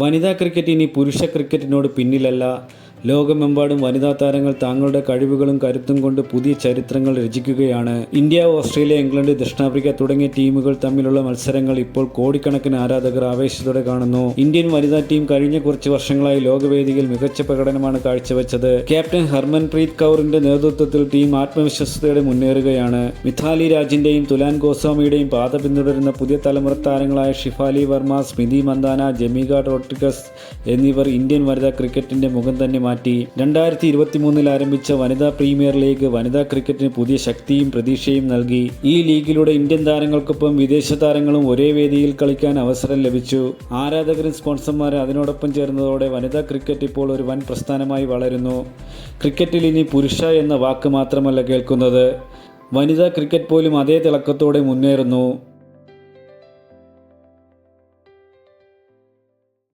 വനിതാ ക്രിക്കറ്റ് ഇനി പുരുഷ ക്രിക്കറ്റിനോട് പിന്നിലല്ല. ലോകമെമ്പാടും വനിതാ താരങ്ങൾ തങ്ങളുടെ കഴിവുകളും കരുത്തും കൊണ്ട് പുതിയ ചരിത്രങ്ങൾ രചിക്കുകയാണ്. ഇന്ത്യ ഓസ്ട്രേലിയ ഇംഗ്ലണ്ട് ദക്ഷിണാഫ്രിക്ക തുടങ്ങിയ ടീമുകൾ തമ്മിലുള്ള മത്സരങ്ങൾ ഇപ്പോൾ കോടിക്കണക്കിന് ആരാധകർ ആവേശത്തോടെ കാണുന്നു. ഇന്ത്യൻ വനിതാ ടീം കഴിഞ്ഞ കുറച്ച് വർഷങ്ങളായി ലോകവേദിയിൽ മികച്ച പ്രകടനമാണ് കാഴ്ചവെച്ചത്. ക്യാപ്റ്റൻ ഹർമൻപ്രീത് കൗറിന്റെ നേതൃത്വത്തിൽ ടീം ആത്മവിശ്വാസത്തോടെ മുന്നേറുകയാണ്. മിഥാലി രാജിന്റെയും തുലാൻ ഗോസ്വാമിയുടെയും പാത പിന്തുടരുന്ന പുതിയ തലമുറ താരങ്ങളായ ഷിഫാലി വർമ്മ സ്മിതി മന്ദാന ജമീക റോഡ്രിഗസ് എന്നിവർ ഇന്ത്യൻ വനിതാ ക്രിക്കറ്റിന്റെ മുഖം തന്നെ മാറ്റി. രണ്ടായിരത്തി ഇരുപത്തി മൂന്നിൽ ആരംഭിച്ച വനിതാ പ്രീമിയർ ലീഗ് വനിതാ ക്രിക്കറ്റിന് പുതിയ ശക്തിയും പ്രതീക്ഷയും നൽകി. ഈ ലീഗിലൂടെ ഇന്ത്യൻ താരങ്ങൾക്കൊപ്പം വിദേശ താരങ്ങളും ഒരേ വേദിയിൽ കളിക്കാൻ അവസരം ലഭിച്ചു. ആരാധകരും സ്പോൺസർമാരും അതിനോടൊപ്പം ചേർന്നതോടെ വനിതാ ക്രിക്കറ്റ് ഇപ്പോൾ ഒരു വൻ പ്രസ്ഥാനമായി വളരുന്നു. ക്രിക്കറ്റിൽ ഇനി പുരുഷ എന്ന വാക്ക് മാത്രമല്ല കേൾക്കുന്നത്. വനിതാ ക്രിക്കറ്റ് പോലും അതേ തിളക്കത്തോടെ മുന്നേറുന്നു.